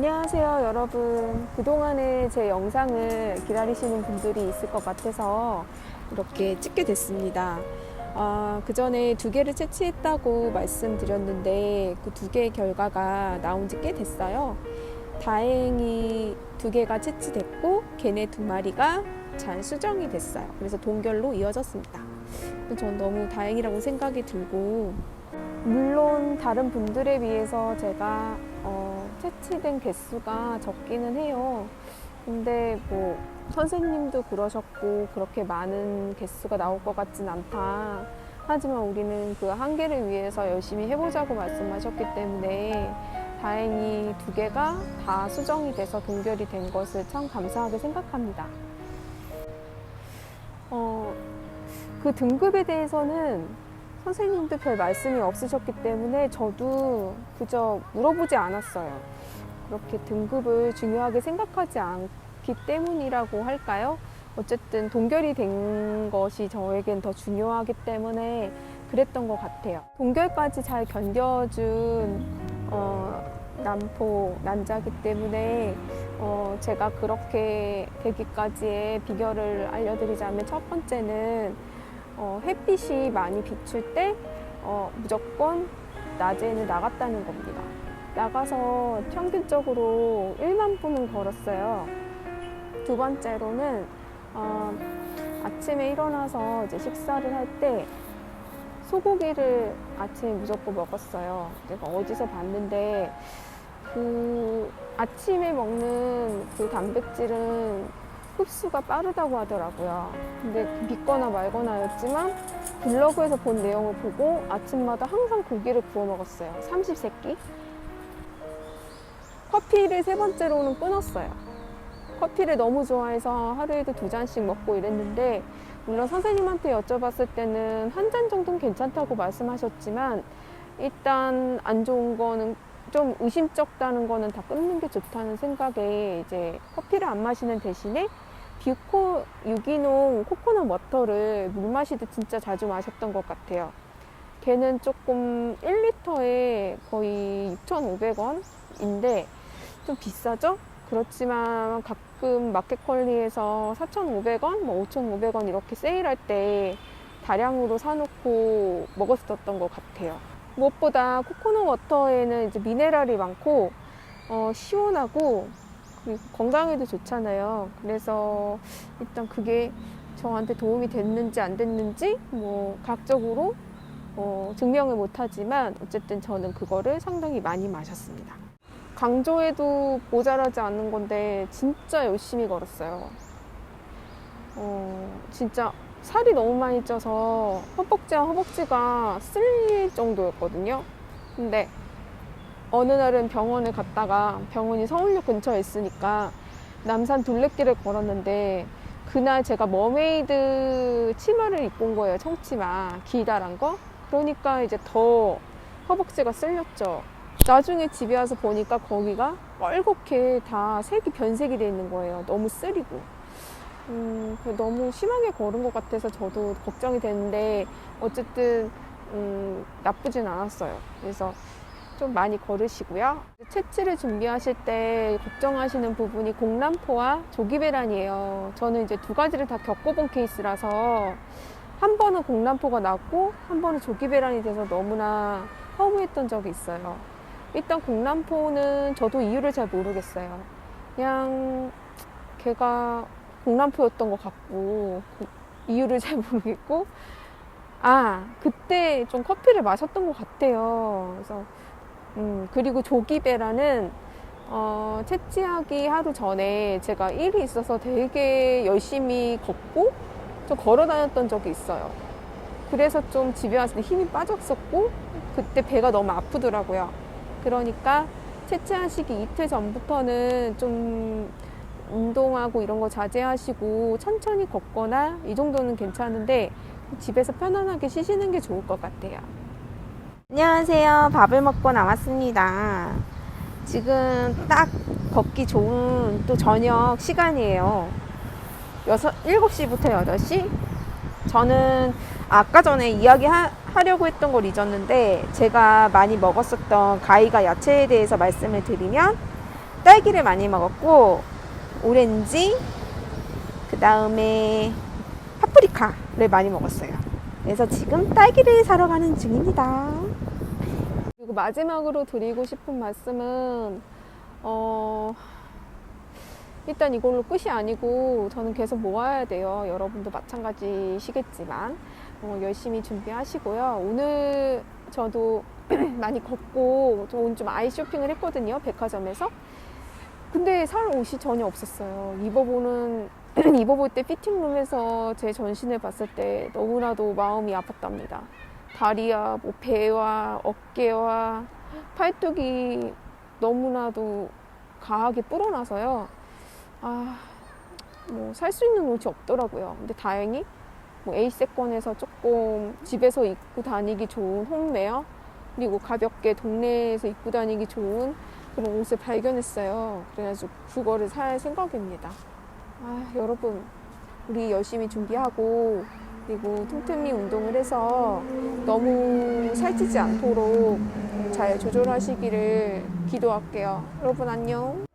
안녕하세요 여러분. 그동안에 제 영상을 기다리시는 분들이 있을 것 같아서 이렇게 찍게 됐습니다. 아, 그 전에 두 개를 채취했다고 말씀드렸는데 그 두 개의 결과가 나온 지 꽤 됐어요. 다행히 두 개가 채취됐고 걔네 두 마리가 잘 수정이 됐어요. 그래서 동결로 이어졌습니다. 전 너무 다행이라고 생각이 들고 물론 다른 분들에 비해서 제가 어, 채취된 개수가 적기는 해요. 근데 뭐 선생님도 그러셨고 그렇게 많은 개수가 나올 것 같진 않다. 하지만 우리는 그 한계를 위해서 열심히 해보자고 말씀하셨기 때문에 다행히 두 개가 다 수정이 돼서 동결이 된 것을 참 감사하게 생각합니다. 어, 그 등급에 대해서는 선생님도 별 말씀이 없으셨기 때문에 저도 그저 물어보지 않았어요. 그렇게 등급을 중요하게 생각하지 않기 때문이라고 할까요? 어쨌든 동결이 된 것이 저에겐 더 중요하기 때문에 그랬던 것 같아요. 동결까지 잘 견뎌준 어, 남포 난자기 때문에 어, 제가 그렇게 되기까지의 비결을 알려드리자면 첫 번째는 어, 햇빛이 많이 비출 때 어, 무조건 낮에는 나갔다는 겁니다. 나가서 평균적으로 1만 분은 걸었어요. 두 번째로는 어, 아침에 일어나서 이제 식사를 할 때 소고기를 아침에 무조건 먹었어요. 제가 어디서 봤는데 그 아침에 먹는 그 단백질은 흡수가 빠르다고 하더라고요. 근데 믿거나 말거나였지만 블로그에서 본 내용을 보고 아침마다 항상 고기를 구워 먹었어요. 30세끼. 커피를 세 번째로는 끊었어요. 커피를 너무 좋아해서 하루에도 두 잔씩 먹고 이랬는데 물론 선생님한테 여쭤봤을 때는 한 잔 정도는 괜찮다고 말씀하셨지만 일단 안 좋은 거는 좀 의심쩍다는 거는 다 끊는 게 좋다는 생각에 이제 커피를 안 마시는 대신에 뷰코 유기농 코코넛 워터를 물 마시듯 진짜 자주 마셨던 것 같아요. 걔는 조금 1리터에 거의 6,500원인데 좀 비싸죠? 그렇지만 가끔 마켓컬리에서 4,500원, 뭐 5,500원 이렇게 세일할 때 다량으로 사놓고 먹었었던 것 같아요. 무엇보다 코코넛 워터에는 이제 미네랄이 많고 어, 시원하고 건강에도 좋잖아요. 그래서 일단 그게 저한테 도움이 됐는지 안 됐는지 뭐 각적으로 어, 증명을 못하지만 어쨌든 저는 그거를 상당히 많이 마셨습니다. 강조해도 모자라지 않는 건데 진짜 열심히 걸었어요. 어, 진짜 살이 너무 많이 쪄서 허벅지와 허벅지가 쓸릴 정도였거든요. 근데 어느 날은 병원을 갔다가 병원이 서울역 근처에 있으니까 남산 둘레길을 걸었는데 그날 제가 머메이드 치마를 입고 온 거예요. 청치마. 기다란 거. 그러니까 이제 더 허벅지가 쓸렸죠. 나중에 집에 와서 보니까 거기가 뻘겋게 다 색이 변색이 돼 있는 거예요. 너무 쓰리고. 음, 그 너무 심하게 걸은 것 같아서 저도 걱정이 되는데 어쨌든 음, 나쁘진 않았어요. 그래서 좀 많이 걸으시고요. 채취를 준비하실 때 걱정하시는 부분이 공란포와 조기배란이에요. 저는 이제 두 가지를 다 겪어본 케이스라서 한 번은 공란포가 났고 한 번은 조기배란이 돼서 너무나 허무했던 적이 있어요. 일단 공란포는 저도 이유를 잘 모르겠어요. 그냥 걔가 공란포였던 것 같고 그 이유를 잘 모르겠고 아 그때 좀 커피를 마셨던 것 같아요. 그래서 음, 그리고 조기배라는 어, 채취하기 하루 전에 제가 일이 있어서 되게 열심히 걷고 좀 걸어 다녔던 적이 있어요. 그래서 좀 집에 왔을 때 힘이 빠졌었고 그때 배가 너무 아프더라고요. 그러니까 채취하시기 이틀 전부터는 좀 운동하고 이런 거 자제하시고 천천히 걷거나 이 정도는 괜찮은데 집에서 편안하게 쉬시는 게 좋을 것 같아요. 안녕하세요. 밥을 먹고 나왔습니다. 지금 딱 걷기 좋은 또 저녁 시간이에요. 6, 7시부터 8시? 저는 아까 전에 이야기 하려고 했던 걸 잊었는데 제가 많이 먹었었던 가이가 야채에 대해서 말씀을 드리면 딸기를 많이 먹었고 오렌지 그 다음에 파프리카를 많이 먹었어요. 그래서 지금 딸기를 사러 가는 중입니다. 그리고 마지막으로 드리고 싶은 말씀은 어 일단 이걸로 끝이 아니고 저는 계속 모아야 돼요. 여러분도 마찬가지시겠지만 어, 열심히 준비하시고요. 오늘 저도 많이 걷고 저 오늘 좀 아이 쇼핑을 했거든요. 백화점에서. 근데 살 옷이 전혀 없었어요. 입어보는 입어볼 때 피팅룸에서 제 전신을 봤을 때 너무나도 마음이 아팠답니다. 다리와 뭐 배와 어깨와 팔뚝이 너무나도 강하게 불어나서요. 아, 뭐 살 수 있는 옷이 없더라고요. 근데 다행히 뭐 에이세권에서 조금 집에서 입고 다니기 좋은 홈웨어 그리고 가볍게 동네에서 입고 다니기 좋은 그런 옷을 발견했어요. 그래가지고 그거를 살 생각입니다. 아, 여러분 우리 열심히 준비하고 그리고 틈틈이 운동을 해서 너무 살찌지 않도록 잘 조절하시기를 기도할게요. 여러분 안녕.